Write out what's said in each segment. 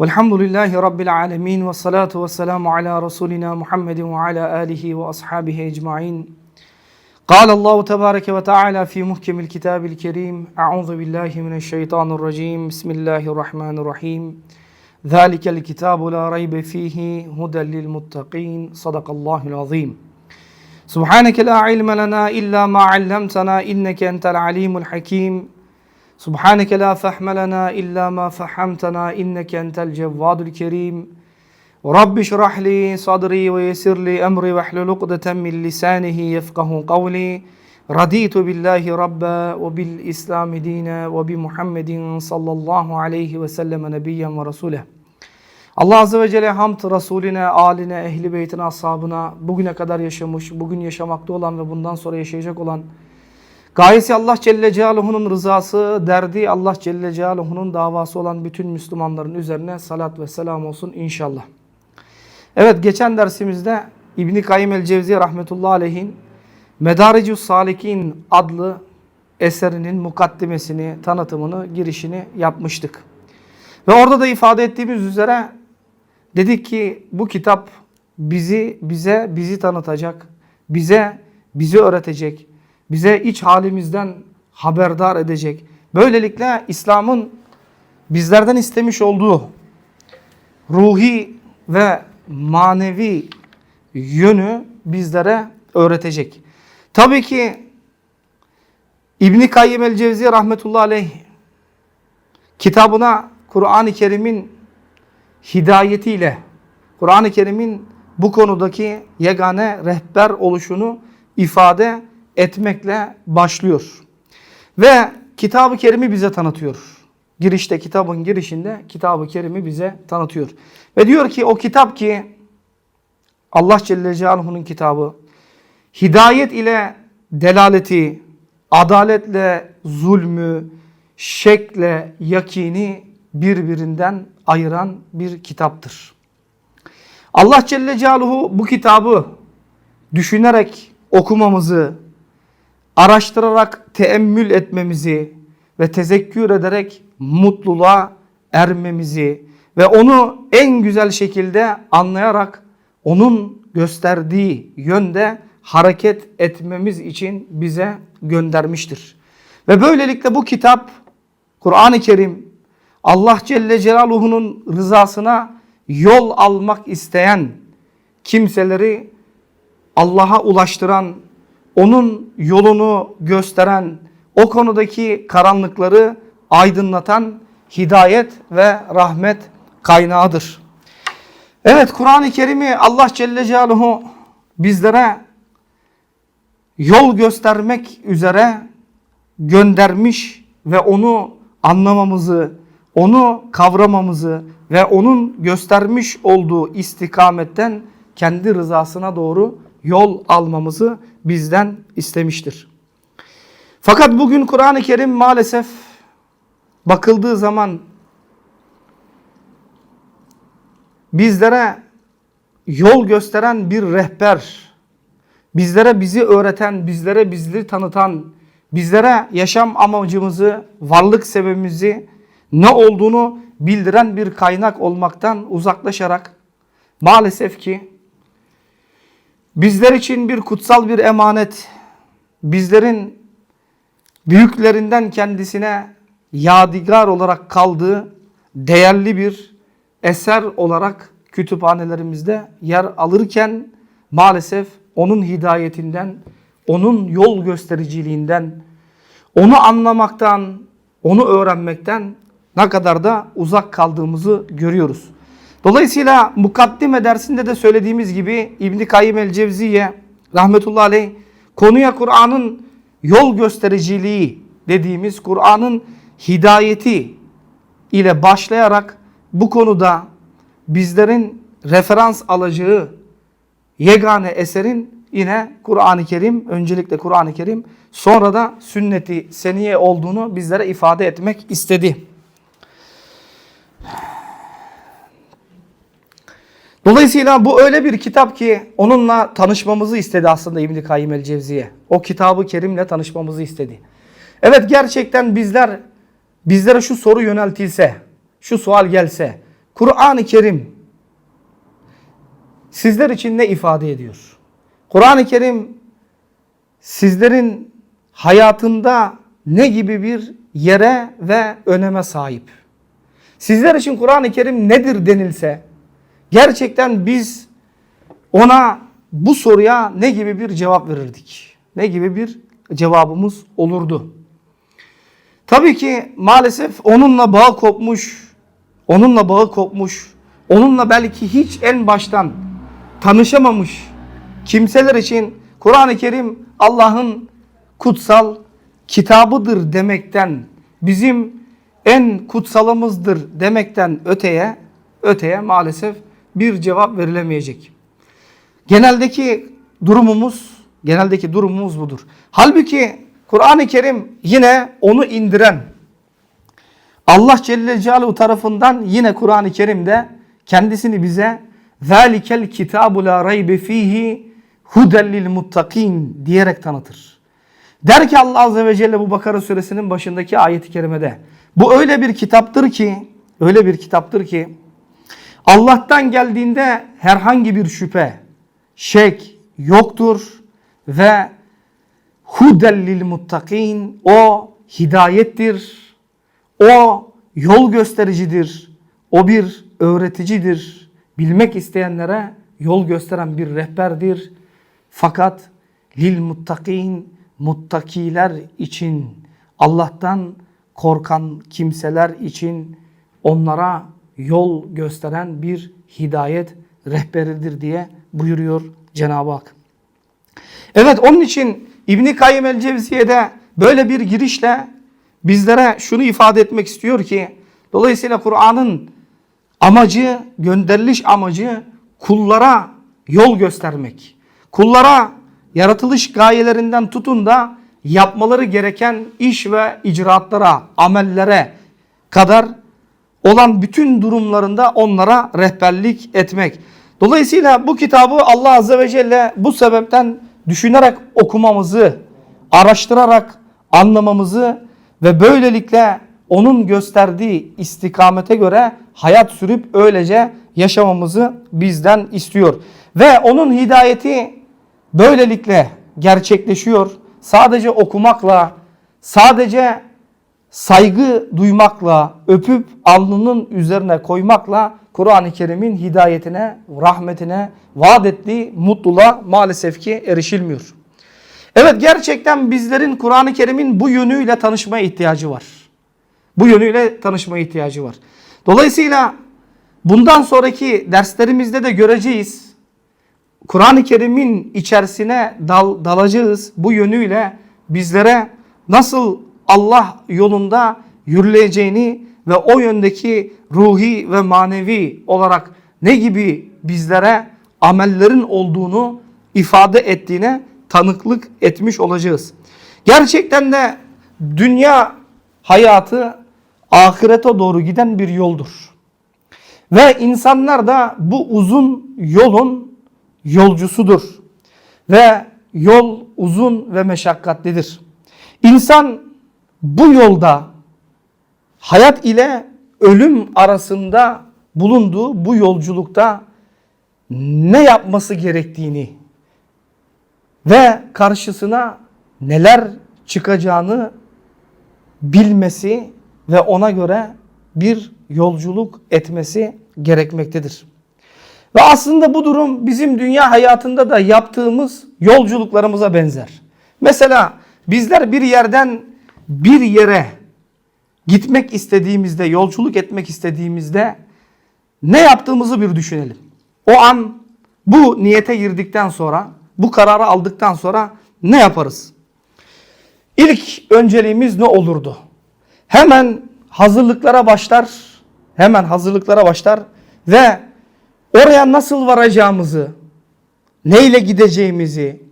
Ve salatu ve selamu ala Resulina Muhammedin ve ala alihi ve ashabihi ecma'in. قال الله تبارك وتعالى في محكم الكتاب الكريم أعوذ بالله من الشيطان الرجيم. بسم الله الرحمن الرحيم. ذلك الكتاب لا ريب فيه هدى للمتقين. صدق الله العظيم. سبحانك لا علم لنا إلا ما علمتنا إنك أنت العليم الحكيم. Subhaneke la fahme illa ma fahamtana inneke entel cevvadul kerim. Rabbi şrah li sadri ve yesir li emri ve hlul ukdeten min lisanihi yefkahu kavli. Raditu billahi rabba ve bil islami dine ve bi Muhammedin sallallahu aleyhi ve sellem nebiyyen ve rasuleh. Allah Azze ve Celle hamd Resulüne, aline, ehli beytine, ashabına, bugüne kadar yaşamış, bugün yaşamakta olan ve bundan sonra yaşayacak olan Gayesi Allah Celle Celaluhu'nun rızası, derdi Allah Celle Celaluhu'nun davası olan bütün Müslümanların üzerine salat ve selam olsun inşallah. Evet geçen dersimizde İbni Kayyim el Cevziye rahmetullahi aleyhin Medaricus Salikin adlı eserinin mukaddimesini, tanıtımını, girişini yapmıştık. Ve orada da ifade ettiğimiz üzere dedik ki bu kitap bizi bize bizi tanıtacak, bize bizi öğretecek, bize iç halimizden haberdar edecek. Böylelikle İslam'ın bizlerden istemiş olduğu ruhi ve manevi yönü bizlere öğretecek. Tabii ki İbni Kayyim el Cevzi rahmetullahi aleyh kitabına Kur'an-ı Kerim'in hidayetiyle Kur'an-ı Kerim'in bu konudaki yegane rehber oluşunu ifade etmekle başlıyor. Ve Kitab-ı Kerim'i bize tanıtıyor. Girişte kitabın girişinde Kitab-ı Kerim'i bize tanıtıyor. Ve diyor ki o kitap ki Allah Celle Celaluhu'nun kitabı hidayet ile delaleti, adaletle zulmü, şekle yakini birbirinden ayıran bir kitaptır. Allah Celle Celaluhu bu kitabı düşünerek okumamızı, araştırarak teemmül etmemizi ve tezekkür ederek mutluluğa ermemizi ve onu en güzel şekilde anlayarak onun gösterdiği yönde hareket etmemiz için bize göndermiştir. Ve böylelikle bu kitap Kur'an-ı Kerim Allah Celle Celaluhu'nun rızasına yol almak isteyen kimseleri Allah'a ulaştıran, onun yolunu gösteren, o konudaki karanlıkları aydınlatan hidayet ve rahmet kaynağıdır. Evet Kur'an-ı Kerim'i Allah Celle Celaluhu bizlere yol göstermek üzere göndermiş ve onu anlamamızı, onu kavramamızı ve onun göstermiş olduğu istikametten kendi rızasına doğru yol almamızı bizden istemiştir. Fakat bugün Kur'an-ı Kerim maalesef bakıldığı zaman bizlere yol gösteren bir rehber, bizlere bizi öğreten, bizlere bizleri tanıtan, bizlere yaşam amacımızı, varlık sebebimizi ne olduğunu bildiren bir kaynak olmaktan uzaklaşarak maalesef ki bizler için bir kutsal bir emanet, bizlerin büyüklerinden kendisine yadigar olarak kaldığı değerli bir eser olarak kütüphanelerimizde yer alırken maalesef onun hidayetinden, onun yol göstericiliğinden, onu anlamaktan, onu öğrenmekten ne kadar da uzak kaldığımızı görüyoruz. Dolayısıyla mukaddime dersinde de söylediğimiz gibi İbn Kayyim el Cevziye rahmetullahi aleyh konuya Kur'an'ın yol göstericiliği dediğimiz Kur'an'ın hidayeti ile başlayarak bu konuda bizlerin referans alacağı yegane eserin yine Kur'an-ı Kerim, öncelikle Kur'an-ı Kerim, sonra da sünneti seniye olduğunu bizlere ifade etmek istedi. Dolayısıyla bu öyle bir kitap ki onunla tanışmamızı istedi aslında İbn Kayyim el Cevziye. O kitabı Kerim'le tanışmamızı istedi. Evet gerçekten bizler bizlere şu soru yöneltilse, şu sual gelse, Kur'an-ı Kerim sizler için ne ifade ediyor? Kur'an-ı Kerim sizlerin hayatında ne gibi bir yere ve öneme sahip? Sizler için Kur'an-ı Kerim nedir denilse gerçekten biz ona bu soruya ne gibi bir cevap verirdik? Ne gibi bir cevabımız olurdu? Tabii ki maalesef onunla bağ kopmuş, onunla bağı kopmuş, onunla belki hiç en baştan tanışamamış kimseler için Kur'an-ı Kerim Allah'ın kutsal kitabıdır demekten, bizim en kutsalımızdır demekten öteye, öteye maalesef bir cevap verilemeyecek. Geneldeki durumumuz, geneldeki durumumuz budur. Halbuki Kur'an-ı Kerim yine onu indiren, Allah Celle Celaluhu tarafından yine Kur'an-ı Kerim'de kendisini bize ذَٰلِكَ الْكِتَابُ لَا رَيْبِ ف۪يهِ هُدَى لِلْمُتَّقِينَ diyerek tanıtır. Der ki Allah Azze ve Celle bu Bakara suresinin başındaki ayeti kerimede. Bu öyle bir kitaptır ki, öyle bir kitaptır ki Allah'tan geldiğinde herhangi bir şüphe, şek yoktur ve hudellil muttakin o hidayettir. O yol göstericidir. O bir öğreticidir. Bilmek isteyenlere yol gösteren bir rehberdir. Fakat lil muttakin muttakiler için Allah'tan korkan kimseler için onlara yol gösteren bir hidayet rehberidir diye buyuruyor Cenab-ı Hak. Evet onun için İbni Kayyim el Cevziye'de böyle bir girişle bizlere şunu ifade etmek istiyor ki dolayısıyla Kur'an'ın amacı, gönderiliş amacı kullara yol göstermek. Kullara yaratılış gayelerinden tutun da yapmaları gereken iş ve icraatlara, amellere kadar olan bütün durumlarında onlara rehberlik etmek. Dolayısıyla bu kitabı Allah Azze ve Celle bu sebepten düşünerek okumamızı, araştırarak anlamamızı ve böylelikle onun gösterdiği istikamete göre hayat sürüp öylece yaşamamızı bizden istiyor. Ve onun hidayeti böylelikle gerçekleşiyor. Sadece okumakla, sadece saygı duymakla, öpüp alnının üzerine koymakla Kur'an-ı Kerim'in hidayetine, rahmetine, vaat ettiği mutluluğa maalesef ki erişilmiyor. Evet gerçekten bizlerin Kur'an-ı Kerim'in bu yönüyle tanışmaya ihtiyacı var. Bu yönüyle tanışmaya ihtiyacı var. Dolayısıyla bundan sonraki derslerimizde de göreceğiz. Kur'an-ı Kerim'in içerisine dal, dalacağız. Bu yönüyle bizlere nasıl Allah yolunda yürüleceğini ve o yöndeki ruhi ve manevi olarak ne gibi bizlere amellerin olduğunu ifade ettiğine tanıklık etmiş olacağız. Gerçekten de dünya hayatı ahirete doğru giden bir yoldur. Ve insanlar da bu uzun yolun yolcusudur. Ve yol uzun ve meşakkatlidir. İnsan bu yolda hayat ile ölüm arasında bulunduğu bu yolculukta ne yapması gerektiğini ve karşısına neler çıkacağını bilmesi ve ona göre bir yolculuk etmesi gerekmektedir. Ve aslında bu durum bizim dünya hayatında da yaptığımız yolculuklarımıza benzer. Mesela bizler bir yerden bir yere gitmek istediğimizde, yolculuk etmek istediğimizde ne yaptığımızı bir düşünelim. O an bu niyete girdikten sonra, bu kararı aldıktan sonra ne yaparız? İlk önceliğimiz ne olurdu? Hemen hazırlıklara başlar, hemen hazırlıklara başlar ve oraya nasıl varacağımızı, neyle gideceğimizi,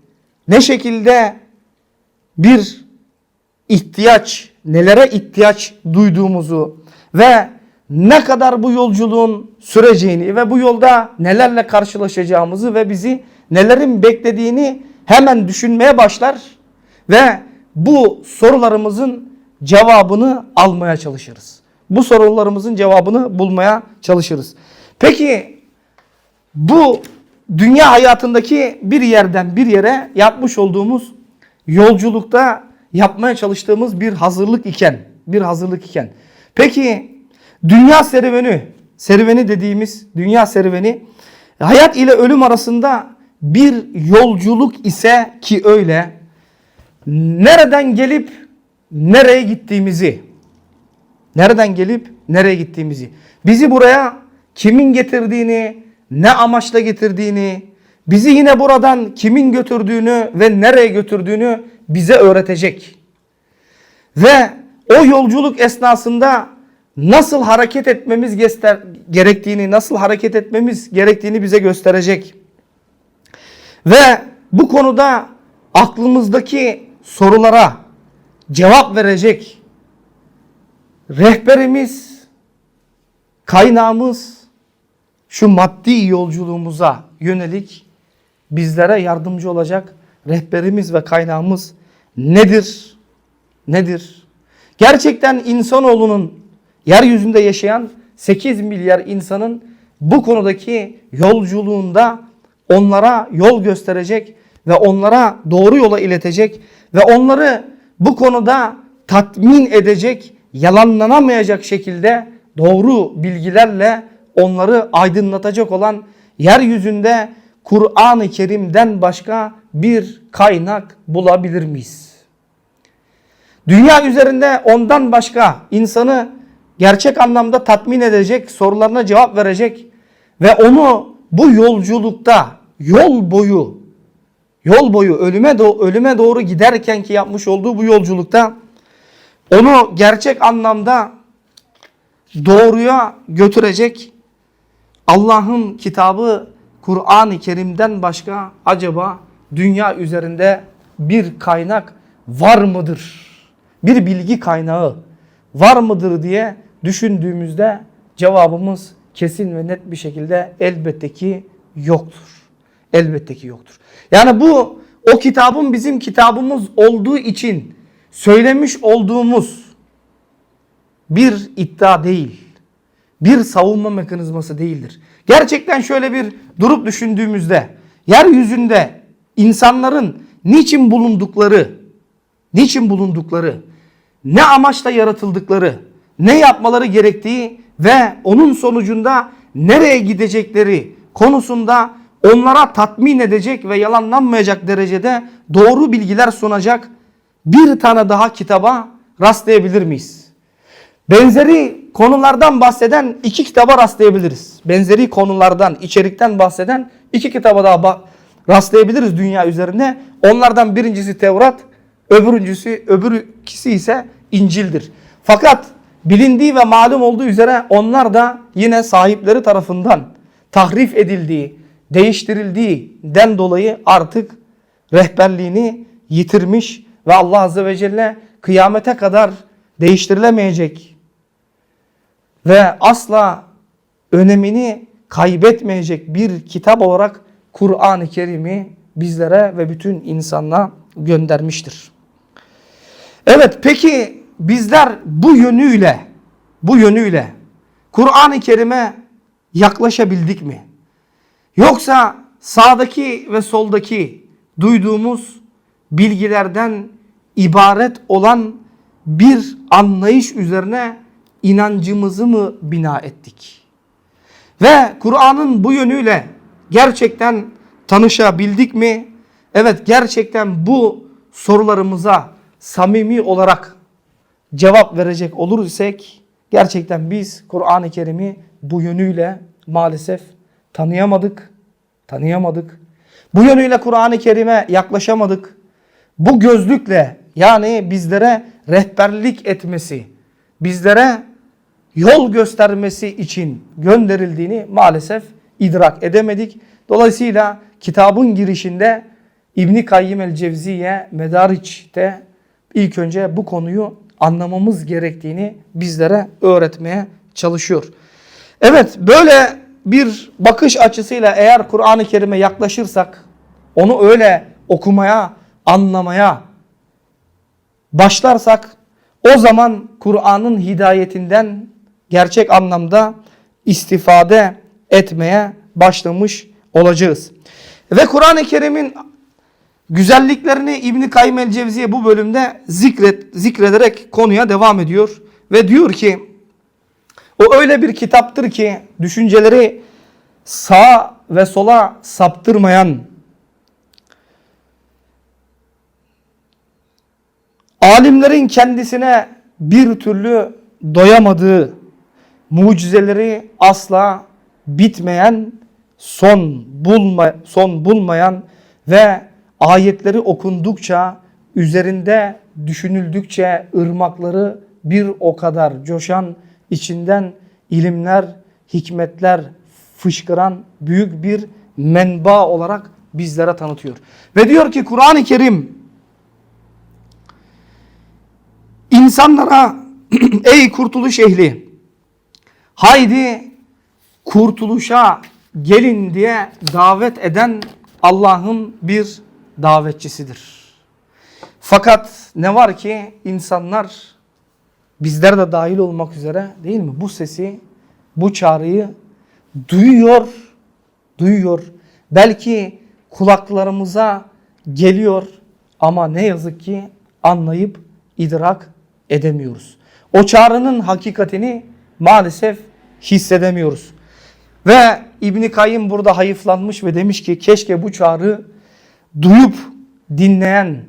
ne şekilde bir ihtiyaç, nelere ihtiyaç duyduğumuzu ve ne kadar bu yolculuğun süreceğini ve bu yolda nelerle karşılaşacağımızı ve bizi nelerin beklediğini hemen düşünmeye başlar ve bu sorularımızın cevabını almaya çalışırız. bu sorularımızın cevabını bulmaya çalışırız. Peki bu dünya hayatındaki bir yerden bir yere yapmış olduğumuz yolculukta yapmaya çalıştığımız bir hazırlık iken, bir hazırlık iken. Peki dünya serüveni, serüveni dediğimiz dünya serüveni hayat ile ölüm arasında bir yolculuk ise ki öyle nereden gelip nereye gittiğimizi nereden gelip nereye gittiğimizi bizi buraya kimin getirdiğini ne amaçla getirdiğini bizi yine buradan kimin götürdüğünü ve nereye götürdüğünü bize öğretecek. Ve o yolculuk esnasında nasıl hareket etmemiz göster gerektiğini, nasıl hareket etmemiz gerektiğini bize gösterecek. Ve bu konuda aklımızdaki sorulara cevap verecek rehberimiz, kaynağımız şu maddi yolculuğumuza yönelik bizlere yardımcı olacak rehberimiz ve kaynağımız nedir? Nedir? Gerçekten insanoğlunun yeryüzünde yaşayan 8 milyar insanın bu konudaki yolculuğunda onlara yol gösterecek ve onlara doğru yola iletecek ve onları bu konuda tatmin edecek, yalanlanamayacak şekilde doğru bilgilerle onları aydınlatacak olan yeryüzünde Kur'an-ı Kerim'den başka bir kaynak bulabilir miyiz? Dünya üzerinde ondan başka insanı gerçek anlamda tatmin edecek, sorularına cevap verecek ve onu bu yolculukta yol boyu yol boyu ölüme do ölüme doğru giderken ki yapmış olduğu bu yolculukta onu gerçek anlamda doğruya götürecek Allah'ın kitabı Kur'an-ı Kerim'den başka acaba dünya üzerinde bir kaynak var mıdır? Bir bilgi kaynağı var mıdır diye düşündüğümüzde cevabımız kesin ve net bir şekilde elbette ki yoktur. Elbette ki yoktur. Yani bu o kitabın bizim kitabımız olduğu için söylemiş olduğumuz bir iddia değil. Bir savunma mekanizması değildir. Gerçekten şöyle bir durup düşündüğümüzde yeryüzünde insanların niçin bulundukları, niçin bulundukları, ne amaçla yaratıldıkları, ne yapmaları gerektiği ve onun sonucunda nereye gidecekleri konusunda onlara tatmin edecek ve yalanlanmayacak derecede doğru bilgiler sunacak bir tane daha kitaba rastlayabilir miyiz? Benzeri konulardan bahseden iki kitaba rastlayabiliriz. Benzeri konulardan, içerikten bahseden iki kitaba daha rastlayabiliriz dünya üzerinde. Onlardan birincisi Tevrat, öbürüncüsü, öbürkisi ise İncil'dir. Fakat bilindiği ve malum olduğu üzere onlar da yine sahipleri tarafından tahrif edildiği, değiştirildiğinden dolayı artık rehberliğini yitirmiş ve Allah Azze ve Celle kıyamete kadar değiştirilemeyecek ve asla önemini kaybetmeyecek bir kitap olarak Kur'an-ı Kerim'i bizlere ve bütün insanlığa göndermiştir. Evet peki bizler bu yönüyle bu yönüyle Kur'an-ı Kerim'e yaklaşabildik mi? Yoksa sağdaki ve soldaki duyduğumuz bilgilerden ibaret olan bir anlayış üzerine inancımızı mı bina ettik? Ve Kur'an'ın bu yönüyle gerçekten tanışabildik mi? Evet gerçekten bu sorularımıza samimi olarak cevap verecek olur isek gerçekten biz Kur'an-ı Kerim'i bu yönüyle maalesef tanıyamadık. Tanıyamadık. Bu yönüyle Kur'an-ı Kerim'e yaklaşamadık. Bu gözlükle yani bizlere rehberlik etmesi, bizlere yol göstermesi için gönderildiğini maalesef idrak edemedik. Dolayısıyla kitabın girişinde İbni Kayyim el-Cevziye Medariç'te ilk önce bu konuyu anlamamız gerektiğini bizlere öğretmeye çalışıyor. Evet böyle bir bakış açısıyla eğer Kur'an-ı Kerim'e yaklaşırsak onu öyle okumaya, anlamaya başlarsak o zaman Kur'an'ın hidayetinden gerçek anlamda istifade etmeye başlamış olacağız. Ve Kur'an-ı Kerim'in güzelliklerini İbn Kayyim el Cevziye bu bölümde zikret, zikrederek konuya devam ediyor ve diyor ki o öyle bir kitaptır ki düşünceleri sağa ve sola saptırmayan alimlerin kendisine bir türlü doyamadığı mucizeleri asla bitmeyen, son bulma son bulmayan ve ayetleri okundukça üzerinde düşünüldükçe ırmakları bir o kadar coşan içinden ilimler, hikmetler fışkıran büyük bir menba olarak bizlere tanıtıyor. Ve diyor ki Kur'an-ı Kerim insanlara ey kurtuluş ehli haydi kurtuluşa gelin diye davet eden Allah'ın bir davetçisidir. Fakat ne var ki insanlar bizler de dahil olmak üzere değil mi? Bu sesi, bu çağrıyı duyuyor, duyuyor. Belki kulaklarımıza geliyor ama ne yazık ki anlayıp idrak edemiyoruz. O çağrının hakikatini maalesef hissedemiyoruz. Ve İbni Kayyım burada hayıflanmış ve demiş ki keşke bu çağrı duyup dinleyen,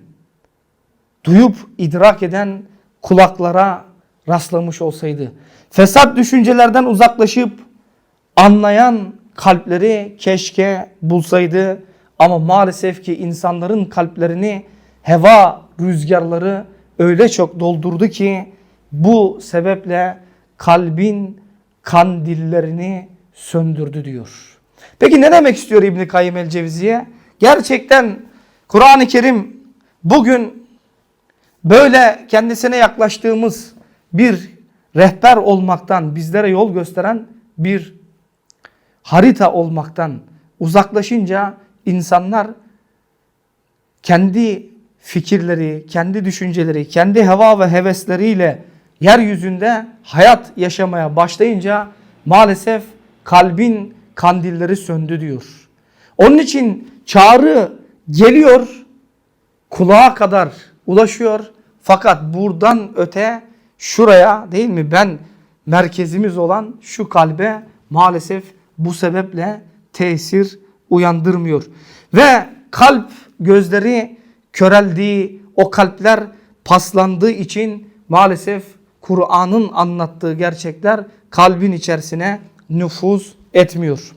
duyup idrak eden kulaklara rastlamış olsaydı. Fesat düşüncelerden uzaklaşıp anlayan kalpleri keşke bulsaydı. Ama maalesef ki insanların kalplerini heva rüzgarları öyle çok doldurdu ki bu sebeple kalbin kandillerini söndürdü diyor. Peki ne demek istiyor İbn Kayyim el Cevziye? Gerçekten Kur'an-ı Kerim bugün böyle kendisine yaklaştığımız bir rehber olmaktan, bizlere yol gösteren bir harita olmaktan uzaklaşınca insanlar kendi fikirleri, kendi düşünceleri, kendi heva ve hevesleriyle yeryüzünde hayat yaşamaya başlayınca maalesef kalbin kandilleri söndü diyor. Onun için çağrı geliyor, kulağa kadar ulaşıyor. Fakat buradan öte şuraya değil mi ben merkezimiz olan şu kalbe maalesef bu sebeple tesir uyandırmıyor. Ve kalp gözleri köreldiği, o kalpler paslandığı için maalesef Kur'an'ın anlattığı gerçekler kalbin içerisine nüfuz etmiyor.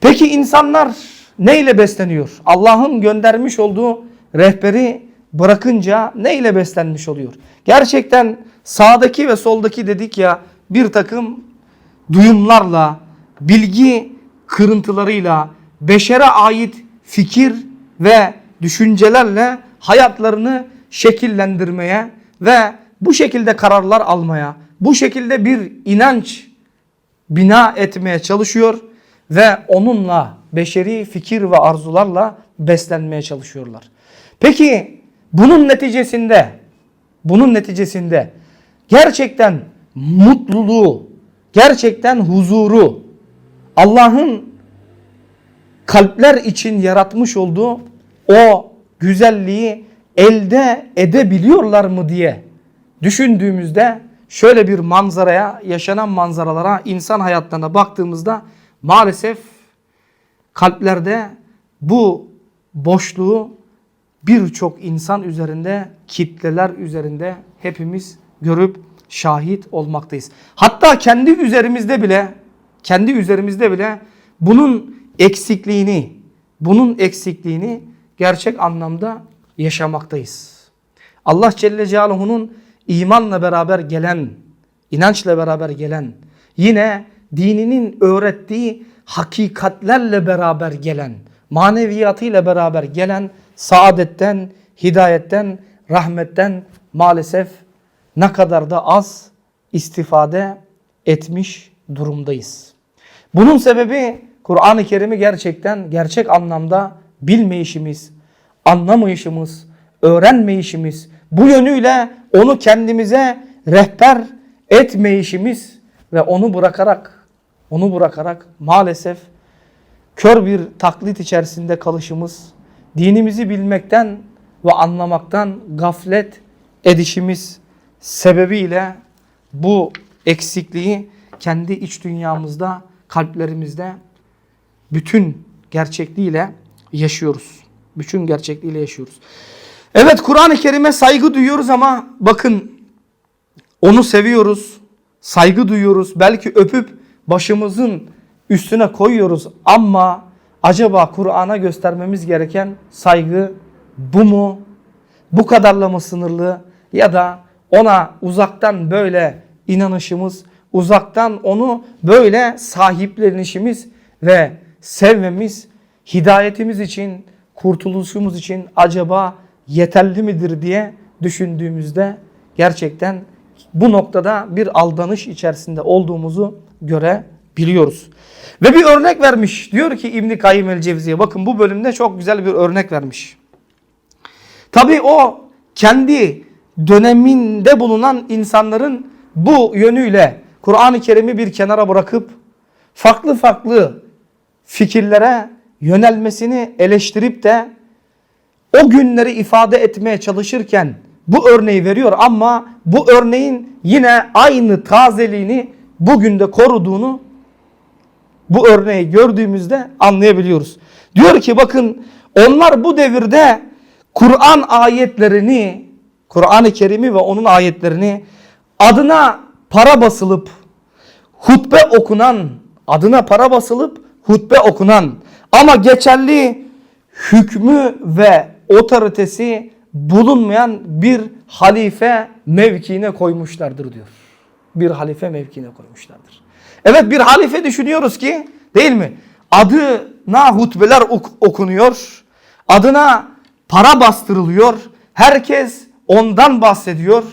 Peki insanlar neyle besleniyor? Allah'ın göndermiş olduğu rehberi bırakınca neyle beslenmiş oluyor? Gerçekten sağdaki ve soldaki dedik ya bir takım duyumlarla, bilgi kırıntılarıyla, beşere ait fikir ve düşüncelerle hayatlarını şekillendirmeye ve bu şekilde kararlar almaya, bu şekilde bir inanç bina etmeye çalışıyor ve onunla beşeri fikir ve arzularla beslenmeye çalışıyorlar. Peki bunun neticesinde bunun neticesinde gerçekten mutluluğu, gerçekten huzuru Allah'ın kalpler için yaratmış olduğu o güzelliği elde edebiliyorlar mı diye düşündüğümüzde şöyle bir manzaraya, yaşanan manzaralara, insan hayatlarına baktığımızda maalesef kalplerde bu boşluğu birçok insan üzerinde, kitleler üzerinde hepimiz görüp şahit olmaktayız. Hatta kendi üzerimizde bile, kendi üzerimizde bile bunun eksikliğini, bunun eksikliğini gerçek anlamda yaşamaktayız. Allah Celle Celaluhu'nun imanla beraber gelen, inançla beraber gelen, yine dininin öğrettiği hakikatlerle beraber gelen, maneviyatıyla beraber gelen saadetten, hidayetten, rahmetten maalesef ne kadar da az istifade etmiş durumdayız. Bunun sebebi Kur'an-ı Kerim'i gerçekten gerçek anlamda bilmeyişimiz, anlamayışımız, öğrenmeyişimiz, bu yönüyle onu kendimize rehber etmeyişimiz ve onu bırakarak onu bırakarak maalesef kör bir taklit içerisinde kalışımız, dinimizi bilmekten ve anlamaktan gaflet edişimiz sebebiyle bu eksikliği kendi iç dünyamızda, kalplerimizde bütün gerçekliğiyle yaşıyoruz. Bütün gerçekliğiyle yaşıyoruz. Evet Kur'an-ı Kerim'e saygı duyuyoruz ama bakın onu seviyoruz, saygı duyuyoruz. Belki öpüp başımızın üstüne koyuyoruz ama acaba Kur'an'a göstermemiz gereken saygı bu mu? Bu kadarla mı sınırlı? Ya da ona uzaktan böyle inanışımız, uzaktan onu böyle sahiplenişimiz ve sevmemiz, hidayetimiz için, kurtuluşumuz için acaba yeterli midir diye düşündüğümüzde gerçekten bu noktada bir aldanış içerisinde olduğumuzu görebiliyoruz. Ve bir örnek vermiş. Diyor ki İbn Kayyim el Cevziye bakın bu bölümde çok güzel bir örnek vermiş. Tabii o kendi döneminde bulunan insanların bu yönüyle Kur'an-ı Kerim'i bir kenara bırakıp farklı farklı fikirlere yönelmesini eleştirip de o günleri ifade etmeye çalışırken bu örneği veriyor ama bu örneğin yine aynı tazeliğini bugün de koruduğunu bu örneği gördüğümüzde anlayabiliyoruz. Diyor ki bakın onlar bu devirde Kur'an ayetlerini, Kur'an-ı Kerim'i ve onun ayetlerini adına para basılıp hutbe okunan, adına para basılıp hutbe okunan ama geçerli hükmü ve otoritesi bulunmayan bir halife mevkiine koymuşlardır diyor. Bir halife mevkiine koymuşlardır. Evet bir halife düşünüyoruz ki değil mi? Adına hutbeler ok- okunuyor. Adına para bastırılıyor. Herkes ondan bahsediyor.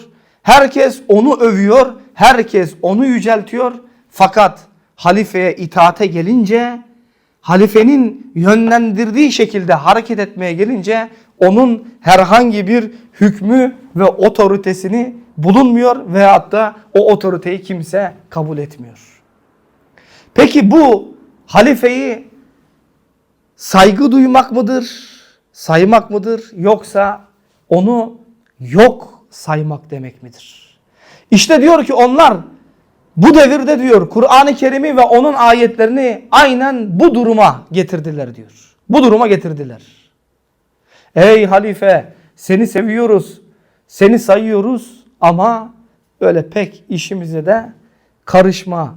Herkes onu övüyor. Herkes onu yüceltiyor. Fakat halifeye itaate gelince halifenin yönlendirdiği şekilde hareket etmeye gelince onun herhangi bir hükmü ve otoritesini bulunmuyor veyahut da o otoriteyi kimse kabul etmiyor. Peki bu halifeyi saygı duymak mıdır? Saymak mıdır? Yoksa onu yok saymak demek midir? İşte diyor ki onlar bu devirde diyor Kur'an-ı Kerim'i ve onun ayetlerini aynen bu duruma getirdiler diyor. Bu duruma getirdiler. Ey halife seni seviyoruz, seni sayıyoruz ama öyle pek işimize de karışma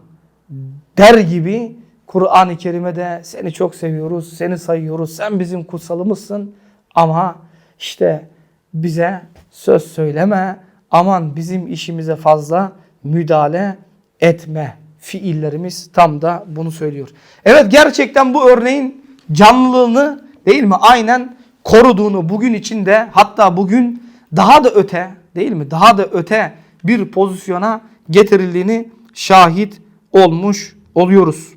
der gibi Kur'an-ı Kerim'e seni çok seviyoruz, seni sayıyoruz, sen bizim kutsalımızsın ama işte bize söz söyleme, aman bizim işimize fazla müdahale etme fiillerimiz tam da bunu söylüyor. Evet gerçekten bu örneğin canlılığını değil mi aynen koruduğunu bugün içinde hatta bugün daha da öte değil mi daha da öte bir pozisyona getirildiğini şahit olmuş oluyoruz.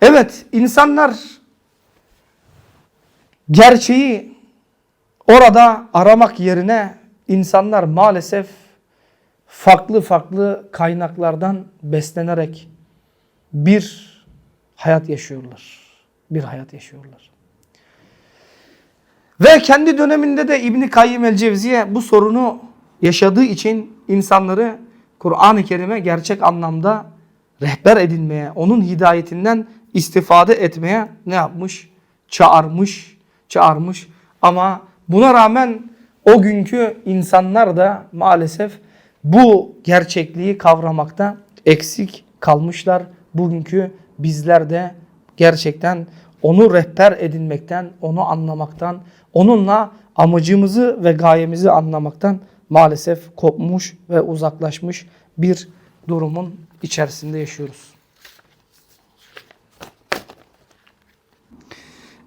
Evet insanlar gerçeği orada aramak yerine insanlar maalesef farklı farklı kaynaklardan beslenerek bir hayat yaşıyorlar. Bir hayat yaşıyorlar. Ve kendi döneminde de İbni Kayyim el Cevziye bu sorunu yaşadığı için insanları Kur'an-ı Kerim'e gerçek anlamda rehber edinmeye, onun hidayetinden istifade etmeye ne yapmış? Çağırmış, çağırmış. Ama buna rağmen o günkü insanlar da maalesef bu gerçekliği kavramakta eksik kalmışlar. Bugünkü bizler de gerçekten onu rehber edinmekten, onu anlamaktan, onunla amacımızı ve gayemizi anlamaktan maalesef kopmuş ve uzaklaşmış bir durumun içerisinde yaşıyoruz.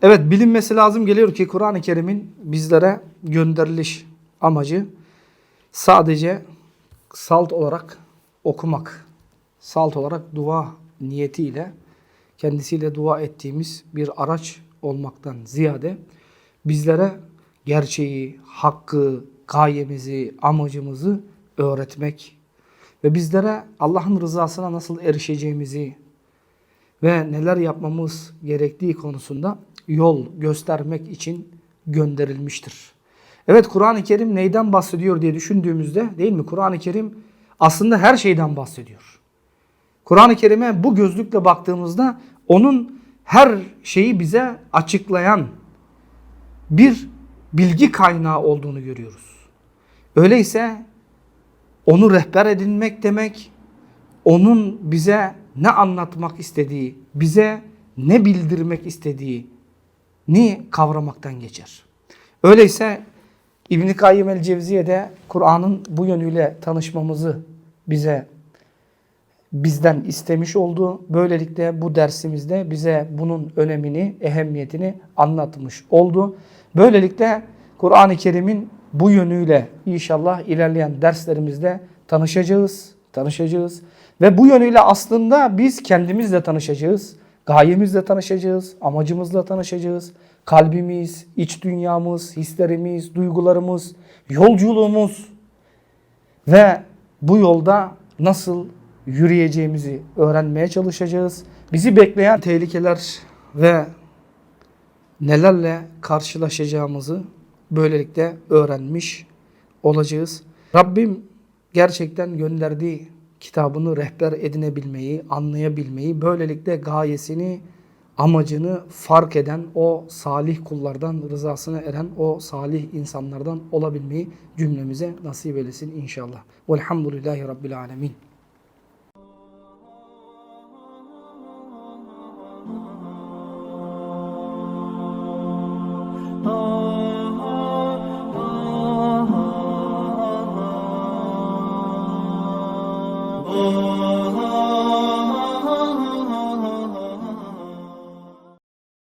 Evet bilinmesi lazım geliyor ki Kur'an-ı Kerim'in bizlere gönderiliş amacı sadece salt olarak okumak, salt olarak dua niyetiyle kendisiyle dua ettiğimiz bir araç olmaktan ziyade bizlere gerçeği, hakkı, gayemizi, amacımızı öğretmek ve bizlere Allah'ın rızasına nasıl erişeceğimizi ve neler yapmamız gerektiği konusunda yol göstermek için gönderilmiştir. Evet Kur'an-ı Kerim neyden bahsediyor diye düşündüğümüzde değil mi? Kur'an-ı Kerim aslında her şeyden bahsediyor. Kur'an-ı Kerim'e bu gözlükle baktığımızda onun her şeyi bize açıklayan bir bilgi kaynağı olduğunu görüyoruz. Öyleyse onu rehber edinmek demek, onun bize ne anlatmak istediği, bize ne bildirmek istediği ni kavramaktan geçer. Öyleyse İbn-i Kayyim el-Cevziye de Kur'an'ın bu yönüyle tanışmamızı bize bizden istemiş oldu. Böylelikle bu dersimizde bize bunun önemini, ehemmiyetini anlatmış oldu. Böylelikle Kur'an-ı Kerim'in bu yönüyle inşallah ilerleyen derslerimizde tanışacağız, tanışacağız. Ve bu yönüyle aslında biz kendimizle tanışacağız, gayemizle tanışacağız, amacımızla tanışacağız. Kalbimiz, iç dünyamız, hislerimiz, duygularımız, yolculuğumuz ve bu yolda nasıl yürüyeceğimizi öğrenmeye çalışacağız. Bizi bekleyen tehlikeler ve nelerle karşılaşacağımızı böylelikle öğrenmiş olacağız. Rabbim gerçekten gönderdiği kitabını rehber edinebilmeyi, anlayabilmeyi, böylelikle gayesini, amacını fark eden o salih kullardan, rızasına eren o salih insanlardan olabilmeyi cümlemize nasip eylesin inşallah. Velhamdülillahi Rabbil Alemin. Oh